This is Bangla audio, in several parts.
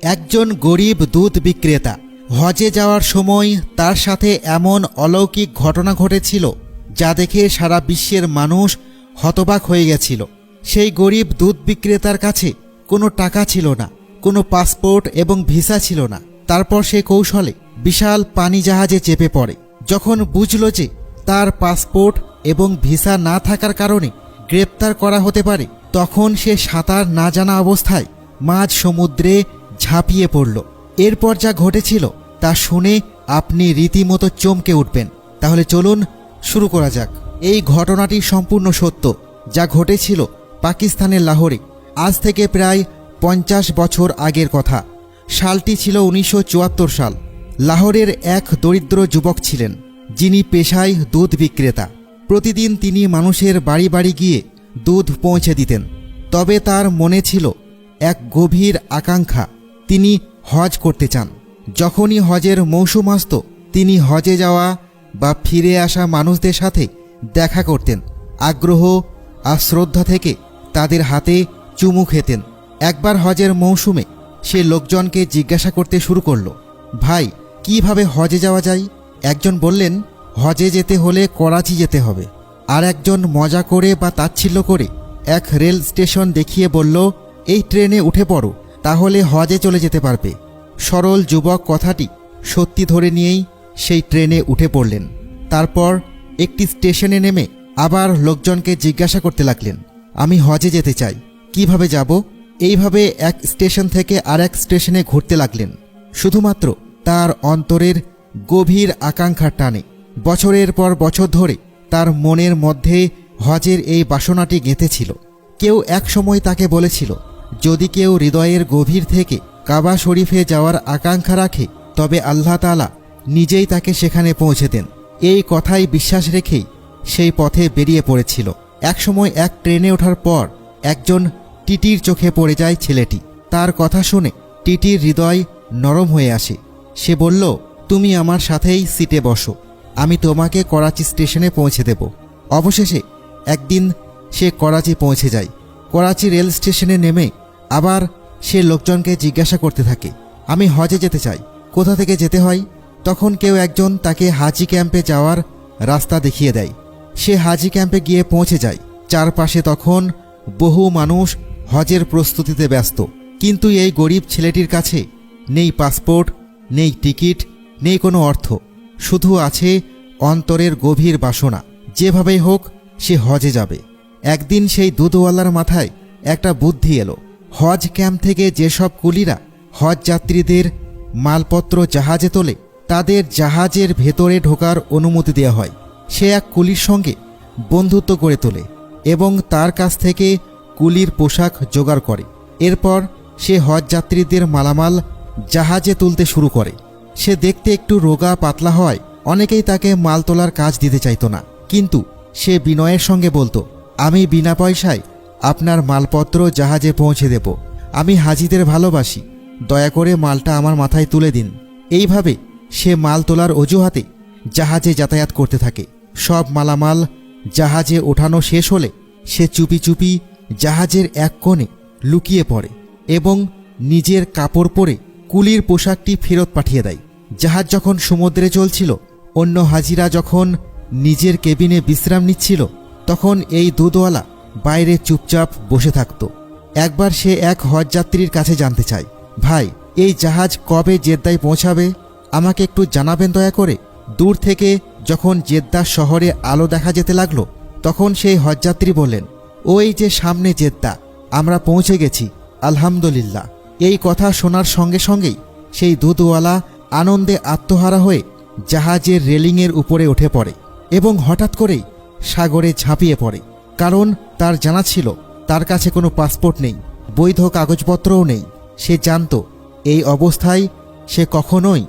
একজন গরিব দুধ বিক্রেতা। হজে যাওয়ার সময় তার সাথে এমন অলৌকিক ঘটনা ঘটেছিল, যা দেখে সারা বিশ্বের মানুষ হতবাক হয়ে গেছিল। সেই গরিব দুধ বিক্রেতার কাছে কোনো টাকা ছিল না, কোনো পাসপোর্ট এবং ভিসা ছিল না। তারপর সে কৌশলে বিশাল পানি জাহাজে চেপে পড়ে। যখন বুঝল যে তার পাসপোর্ট এবং ভিসা না থাকার কারণে গ্রেপ্তার করা হতে পারে, তখন সে সাঁতার না জানা অবস্থায় মাঝ সমুদ্রে ঝাঁপিয়ে পড়ল। এরপর যা ঘটেছিল, তা শুনে আপনি রীতিমতো চমকে উঠবেন। তাহলে চলুন শুরু করা যাক। এই ঘটনাটি সম্পূর্ণ সত্য। যা ঘটেছিল পাকিস্তানের লাহোরে, আজ থেকে প্রায় পঞ্চাশ বছর আগের কথা। সালটি ছিল উনিশশো চুয়াত্তর সাল। লাহোরের এক দরিদ্র যুবক ছিলেন, যিনি পেশায় দুধ বিক্রেতা। প্রতিদিন তিনি মানুষের বাড়ি বাড়ি গিয়ে দুধ পৌঁছে দিতেন। তবে তার মনে ছিল এক গভীর আকাঙ্ক্ষা। তিনি হজ করতে চান। যখনই হজের মৌসুম আসত, তিনি হজে যাওয়া বা ফিরে আসা মানুষদের সাথে দেখা করতেন। আগ্রহ আর শ্রদ্ধা থেকে তাদের হাতে চুমু খেতেন। একবার হজের মৌসুমে সে লোকজনকে জিজ্ঞাসা করতে শুরু করল, ভাই, কীভাবে হজে যাওয়া যায়? একজন বললেন, হজে যেতে হলে করাচি যেতে হবে। আর একজন মজা করে বা তাচ্ছিল্য করে এক রেল স্টেশন দেখিয়ে বলল, এই ট্রেনে উঠে পড়ো। তাহলে হজে চলে যেতে পারবে। সরল যুবক কথাটি সত্যি ধরে নিয়েই সেই ট্রেনে উঠে পড়লেন। তারপর একটি স্টেশনে নেমে আবার লোকজনকে জিজ্ঞাসা করতে লাগলেন, আমি হজে যেতে চাই, কীভাবে যাব? এইভাবে এক স্টেশন থেকে আর এক স্টেশনে ঘুরতে লাগলেন। শুধুমাত্র তার অন্তরের গভীর আকাঙ্ক্ষার টানে বছরের পর বছর ধরে তার মনের মধ্যে হজের এই বাসনাটি গেঁথেছিল। কেউ এক সময় তাকে বলেছিল যদি কেউ হৃদয়ের গভীর থেকে কাবা শরীফে যাওয়ার আকাঙ্ক্ষা রাখে, তবে আল্লাহ তালা নিজেই তাকে সেখানে পৌঁছে দেন। এই কথাই বিশ্বাস রেখেই সেই পথে বেরিয়ে পড়েছিল। একসময় এক ট্রেনে ওঠার পর একজন টিটির চোখে পড়ে যায় ছেলেটি। তার কথা শুনে টিটির হৃদয় নরম হয়ে আসে। সে বলল, তুমি আমার সাথেই সিটে বসো। আমি তোমাকে করাচি স্টেশনে পৌঁছে দেব। অবশেষে একদিন সে করাচি পৌঁছে যায়। করাচি রেল স্টেশনে নেমে আবার সে লোকজনকে জিজ্ঞাসা করতে থাকে, আমি হজে যেতে চাই, কোথা থেকে যেতে হয়? তখন কেউ একজন তাকে হাজি ক্যাম্পে যাওয়ার রাস্তা দেখিয়ে দেয়। সে হাজি ক্যাম্পে গিয়ে পৌঁছে যায়। চারপাশে তখন বহু মানুষ হজের প্রস্তুতিতে ব্যস্ত। কিন্তু এই গরিব ছেলেটির কাছে নেই পাসপোর্ট, নেই টিকিট, নেই কোনো অর্থ। শুধু আছে অন্তরের গভীর বাসনা। যেভাবেই হোক, সে হজে যাবে। একদিন সেই দুধওয়ালার মাথায় একটা বুদ্ধি এলো। হজ ক্যাম্প থেকে যেসব কুলিরা হজ যাত্রীদের মালপত্র জাহাজে তোলে, তাদের জাহাজের ভেতরে ঢোকার অনুমতি দেওয়া হয়। সে এক কুলির সঙ্গে বন্ধুত্ব করে তোলে এবং তার কাছ থেকে কুলির পোশাক জোগাড় করে। এরপর সে হজ যাত্রীদের মালামাল জাহাজে তুলতে শুরু করে। সে দেখতে একটু রোগা পাতলা হয়, অনেকেই তাকে মাল তোলার কাজ দিতে চাইতো না। কিন্তু সে বিনয়ের সঙ্গে বলতো, আমি বিনা পয়সায় আপনার মালপত্র জাহাজে পৌঁছে দেব। আমি হাজিদের ভালোবাসি। দয়া করে মালটা আমার মাথায় তুলে দিন। এইভাবে সে মাল তোলার অজুহাতে জাহাজে যাতায়াত করতে থাকে। সব মালামাল জাহাজে ওঠানো শেষ হলে সে চুপি চুপি জাহাজের এক কোণে লুকিয়ে পড়ে এবং নিজের কাপড় পরে কুলির পোশাকটি ফেরত পাঠিয়ে দেয়। জাহাজ যখন সমুদ্রে চলছিল, অন্য হাজিরা যখন নিজের কেবিনে বিশ্রাম নিচ্ছিল, তখন এই দুধওয়ালা বাইরে চুপচাপ বসে থাকত। একবার সে এক হজযাত্রীর কাছে জানতে চায়, ভাই, এই জাহাজ কবে জেদ্দায় পৌঁছাবে? আমাকে একটু জানাবেন দয়া করে? দূর থেকে যখন জেদ্দা শহরে আলো দেখা যেতে লাগল, তখন সেই হজযাত্রী বললেন, ওই যে সামনে জেদ্দা, আমরা পৌঁছে গেছি, আলহামদুলিল্লাহ। এই কথা শোনার সঙ্গে সঙ্গেই সেই দুধওয়ালা আনন্দে আত্মহারা হয়ে জাহাজের রেলিংয়ের উপরে উঠে পড়ে এবং হঠাৎ করেই সাগরে ঝাঁপিয়ে পড়ে। কারণ তার জানা ছিল, তার কাছে কোনো পাসপোর্ট নেই, বৈধ কাগজপত্রও নেই। সে জানত, এই অবস্থায় সে কখনোই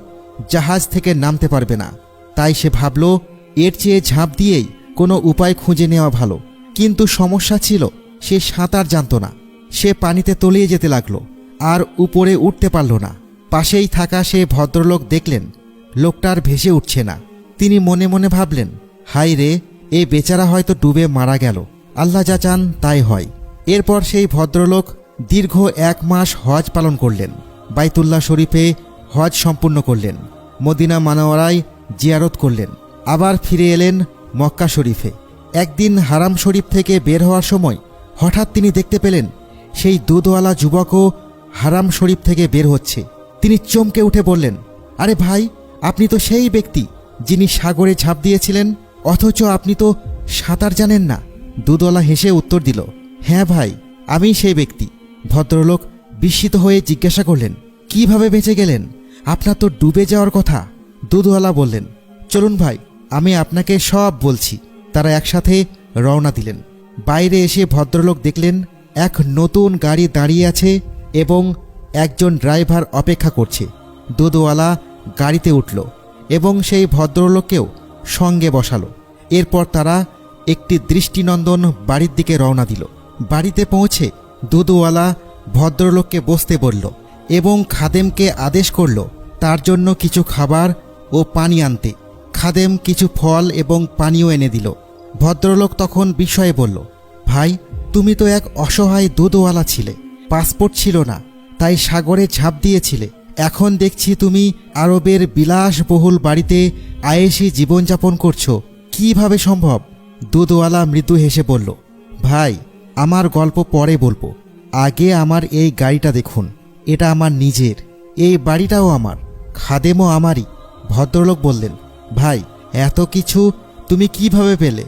জাহাজ থেকে নামতে পারবে না। তাই সে ভাবল, এর চেয়ে ঝাঁপ দিয়েই কোনো উপায় খুঁজে নেওয়া ভালো। কিন্তু সমস্যা ছিল, সে সাঁতার জানত না। সে পানিতে তলিয়ে যেতে লাগল, আর উপরে উঠতে পারল না। পাশেই থাকা সে ভদ্রলোক দেখলেন, লোকটার ভেসে উঠছে না। তিনি মনে মনে ভাবলেন হাই রে, এ বেচারা হয়তো ডুবে মারা গেল। আল্লাহ যা চান তাই হয়। এরপর সেই ভদ্রলোক দীর্ঘ এক মাস হজ পালন করলেন। বাইতুল্লাহ শরীফে হজ সম্পূর্ণ করলেন। মদিনা মানাওয়ারায় জিয়ারত করলেন। আবার ফিরে এলেন মক্কা শরীফে। একদিন হারাম শরীফ থেকে বের হওয়ার সময় হঠাৎ তিনি দেখতে পেলেন, সেই দুধওয়ালা যুবকও হারাম শরীফ থেকে বের হচ্ছে। তিনি চমকে উঠে বললেন, আরে ভাই, আপনি তো সেই ব্যক্তি যিনি সাগরে ঝাঁপ দিয়েছিলেন, অথচ আপনি তো সাঁতার জানেন না। দুধওয়ালা হেসে উত্তর দিল হ্যাঁ ভাই, আমি সেই ব্যক্তি। ভদ্রলোক বিস্মিত হয়ে জিজ্ঞাসা করলেন, কীভাবে বেঁচে গেলেন? আপনার তো ডুবে যাওয়ার কথা। দুধওয়ালা বললেন, চলুন ভাই, আমি আপনাকে সব বলছি। তারা একসাথে রওনা দিলেন। বাইরে এসে ভদ্রলোক দেখলেন, এক নতুন গাড়ি দাঁড়িয়ে আছে এবং একজন ড্রাইভার অপেক্ষা করছে। দুধওয়ালা গাড়িতে উঠল এবং সেই ভদ্রলোককেও সঙ্গে বসালো। এরপর তারা একটি দৃষ্টিনন্দন বাড়ির দিকে রওনা দিল। বাড়িতে পৌঁছে দুদুওয়ালা ভদ্রলোককে বসতে বলল এবং খাদেমকে আদেশ করল তার জন্য কিছু খাবার ও পানি আনতে। খাদেম কিছু ফল এবং পানীয় এনে দিল। ভদ্রলোক তখন বিষয়ে বলল, ভাই, তুমি তো এক অসহায় দুধওয়ালা ছিলে। পাসপোর্ট ছিল না, তাই সাগরে ঝাঁপ দিয়েছিলে। এখন দেখছি তুমি আরবের বিলাসবহুল বাড়িতে আয়েসি জীবনযাপন করছ। কীভাবে সম্ভব? দুধওয়ালা মৃদু হেসে বলল, ভাই, আমার গল্প পরে বলব। আগে আমার এই গাড়িটা দেখুন। এটা আমার নিজের। এই বাড়িটাও আমার। খাদেমও আমারই। ভদ্রলোক বললেন, ভাই, এত কিছু তুমি কীভাবে পেলে?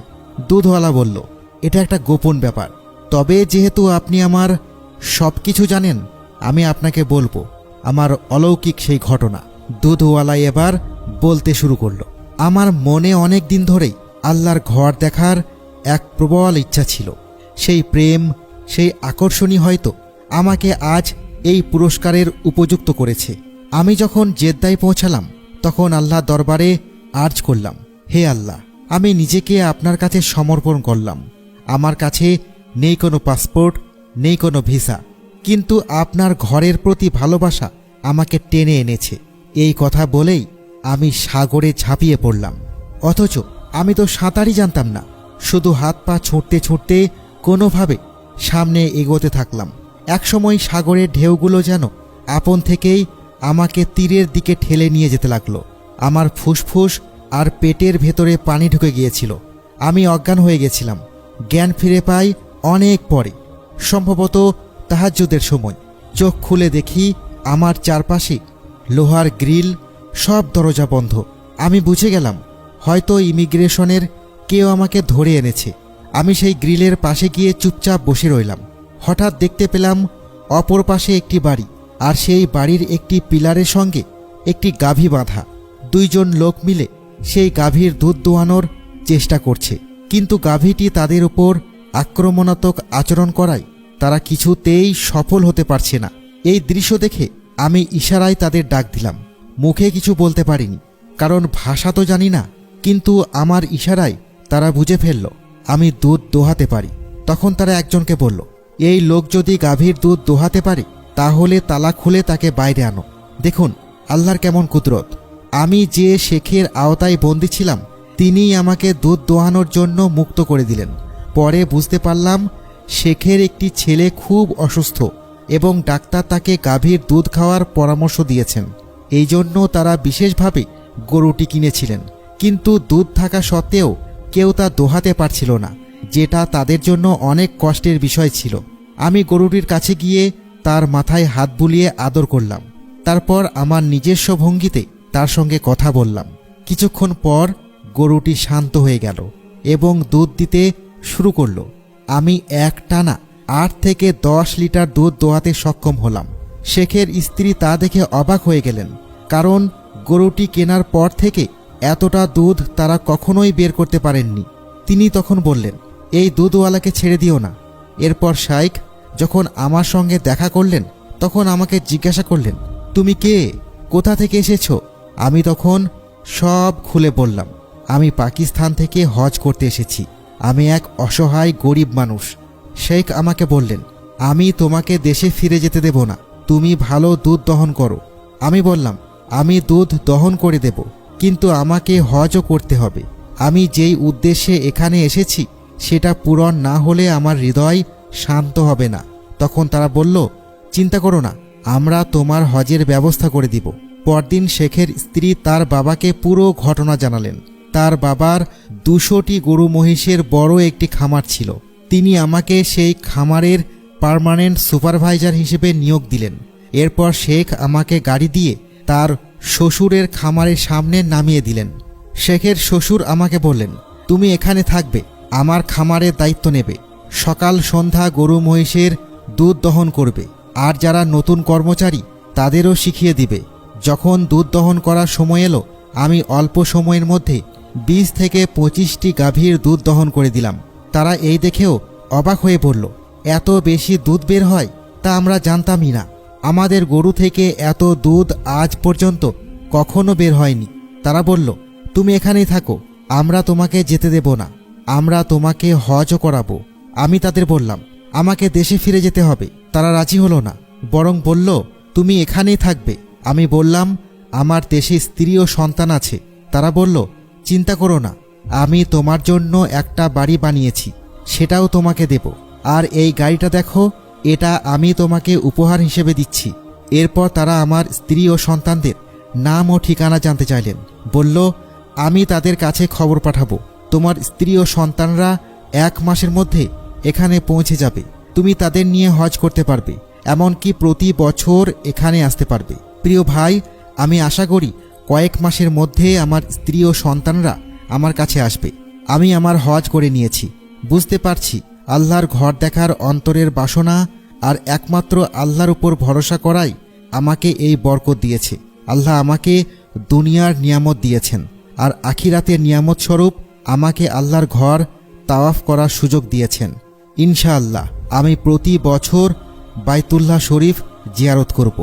দুধওয়ালা বলল, এটা একটা গোপন ব্যাপার। তবে যেহেতু আপনি আমার সব কিছু জানেন, আমি আপনাকে বলব, আমার অলৌকিক সেই ঘটনা। দুধওয়ালা এবার বলতে শুরু করল, আমার মনে অনেক দিন ধরেই আল্লাহর ঘর দেখার এক প্রবল ইচ্ছা ছিল। সেই প্রেম, সেই আকর্ষণী হয়তো আমাকে আজ এই পুরস্কারের উপযুক্ত করেছে। আমি যখন জেদ্দায় পৌঁছালাম, তখন আল্লাহ দরবারে আর্জ করলাম, হে আল্লাহ, আমি নিজেকে আপনার কাছে সমর্পণ করলাম। আমার কাছে নেই কোনো পাসপোর্ট, নেই কোনো ভিসা, কিন্তু আপনার ঘরের প্রতি ভালোবাসা আমাকে টেনে এনেছে। এই কথা বলেই আমি সাগরে ঝাঁপিয়ে পড়লাম। অথচ আমি তো সাঁতারই জানতাম না। শুধু হাত পা ছুটতে ছুটতে কোনোভাবে সামনে এগোতে থাকলাম। একসময় সাগরের ঢেউগুলো যেন আপন থেকেই আমাকে তীরের দিকে ঠেলে নিয়ে যেতে লাগল। আমার ফুসফুস আর পেটের ভেতরে পানি ঢুকে গিয়েছিল। আমি অজ্ঞান হয়ে গেছিলাম। জ্ঞান ফিরে পাই অনেক পরে। সম্ভবত তাহাজ্জুদের সময়। চোখ খুলে দেখি আমার চারপাশে লোহার গ্রিল, সব দরজা বন্ধ। আমি বুঝে গেলাম হয়তো ইমিগ্রেশনের কেউ আমাকে ধরে এনেছে। আমি সেই গ্রিলের পাশে গিয়ে চুপচাপ বসে রইলাম। হঠাৎ দেখতে পেলাম অপর পাশে একটি বাড়ি, আর সেই বাড়ির একটি পিলারের সঙ্গে একটি গাভী বাঁধা। দুইজন লোক মিলে সেই গাভীর দুধ দোয়ানোর চেষ্টা করছে। কিন্তু গাভীটি তাদের উপর আক্রমণাত্মক আচরণ করায় তারা কিছুতেই সফল হতে পারছে না। এই দৃশ্য দেখে আমি ইশারায় তাদের ডাক দিলাম। মুখে কিছু বলতে পারিনি, কারণ ভাষা তো জানি না কিন্তু আমার ইশারায় তারা বুঝে ফেলল, আমি দুধ দোহাতে পারি। তখন তারা একজনকে বলল, এই লোক যদি গাভীর দুধ দোহাতে পারে, তাহলে তালা খুলে তাকে বাইরে আনো। দেখুন, আল্লাহর কেমন কুদরত। আমি যে শেখের আওতায় বন্দি ছিলাম, তিনিই আমাকে দুধ দোহানোর জন্য মুক্ত করে দিলেন। পরে বুঝতে পারলাম, শেখের একটি ছেলে খুব অসুস্থ এবং ডাক্তার তাকে গাভীর দুধ খাওয়ার পরামর্শ দিয়েছেন। এই জন্য তারা বিশেষভাবে গরুটি কিনেছিলেন। কিন্তু দুধ থাকা সত্ত্বেও কেউ তা দোহাতে পারছিল না, যেটা তাদের জন্য অনেক কষ্টের বিষয় ছিল। আমি গরুটির কাছে গিয়ে তার মাথায় হাত বুলিয়ে আদর করলাম। তারপর আমার নিজস্ব ভঙ্গিতে তার সঙ্গে কথা বললাম। কিছুক্ষণ পর গরুটি শান্ত হয়ে গেল এবং দুধ দিতে শুরু করল। আমি এক টানা আট থেকে দশ লিটার দুধ দোয়াতে সক্ষম হলাম। শেখের স্ত্রী তা দেখে অবাক হয়ে গেলেন, কারণ গরুটি কেনার পর থেকে এতটা দুধ তারা কখনোই বের করতে পারেননি। তিনি তখন বললেন, এই দুধওয়ালাকে ছেড়ে দিও না। এরপর শাইখ যখন আমার সঙ্গে দেখা করলেন, তখন আমাকে জিজ্ঞাসা করলেন, তুমি কে? কোথা থেকে এসেছ? আমি তখন সব খুলে বললাম, আমি পাকিস্তান থেকে হজ করতে এসেছি। আমি এক অসহায় গরিব মানুষ। শেখ আমাকে বললেন, আমি তোমাকে দেশে ফিরে যেতে দেব না। তুমি ভালো দুধ দহন করো। আমি বললাম, আমি দুধ দহন করে দেব। কিন্তু আমাকে হজও করতে হবে। আমি যেই উদ্দেশ্যে এখানে এসেছি, সেটা পূরণ না হলে আমার হৃদয় শান্ত হবে না। তখন তারা বলল, চিন্তা করো না, আমরা তোমার হজের ব্যবস্থা করে দিব। পরদিন শেখের স্ত্রী তার বাবাকে পুরো ঘটনা জানালেন। তার বাবার দুশোটি গরু মহিষের বড় একটি খামার ছিল। তিনি আমাকে সেই খামারের পার্মানেন্ট সুপারভাইজার হিসেবে নিয়োগ দিলেন। এরপর শেখ আমাকে গাড়ি দিয়ে তার শ্বশুরের খামারের সামনে নামিয়ে দিলেন। শেখের শ্বশুর আমাকে বললেন, তুমি এখানে থাকবে, আমার খামারের দায়িত্ব নেবে। সকাল সন্ধ্যা গরু মহিষের দুধ দহন করবে, আর যারা নতুন কর্মচারী, তাদেরও শিখিয়ে দিবে। যখন দুধ দহন করার সময় এলো, আমি অল্প সময়ের মধ্যে বিশ থেকে পঁচিশটি গাভীর দুধ দহন করে দিলাম। তারা এই দেখেও অবাক হয়ে পড়ল এত বেশি দুধ বের হয়, তা আমরা জানতামই না। আমাদের গরু থেকে এত দুধ আজ পর্যন্ত কখনো বের হয়নি। তারা বলল, তুমি এখানেই থাকো, আমরা তোমাকে যেতে দেব না। আমরা তোমাকে হজও করাবো। আমি তাদের বললাম, আমাকে দেশে ফিরে যেতে হবে। তারা রাজি হলো না, বরং বলল, তুমি এখানেই থাকবে। আমি বললাম, আমার দেশে স্ত্রী ও সন্তান আছে। তারা বলল, চিন্তা করো না, আমি তোমার জন্য একটা বাড়ি বানিয়েছি, সেটাও তোমাকে দেব। আর এই গাড়িটা দেখো এটা আমি তোমাকে উপহার হিসেবে দিচ্ছি। এরপর তারা আমার স্ত্রী ও সন্তানদের নাম ও ঠিকানা জানতে চাইলেন। বলল, আমি তাদের কাছে খবর পাঠাবো। তোমার স্ত্রী ও সন্তানরা এক মাসের মধ্যে এখানে পৌঁছে যাবে। তুমি তাদের নিয়ে হজ করতে পারবে, এমনকি প্রতি বছর এখানে আসতে পারবে। প্রিয় ভাই, আমি আশা করি কয়েক মাসের মধ্যে আমার স্ত্রী ও সন্তানরা আমার কাছে আসবে। আমি আমার হজ করে নিয়েছি। বুঝতে পারছি, আল্লাহর ঘর দেখার অন্তরের বাসনা আর একমাত্র আল্লাহর উপর ভরসা করাই আমাকে এই বরকত দিয়েছে। আল্লাহ আমাকে দুনিয়ার নিয়ামত দিয়েছেন, আর আখিরাতের নিয়ামত স্বরূপ আমাকে আল্লাহর ঘর তাওয়াফ করার সুযোগ দিয়েছেন। ইনশাআল্লাহ, আমি প্রতি বছর বাইতুল্লাহ শরীফ জিয়ারত করব।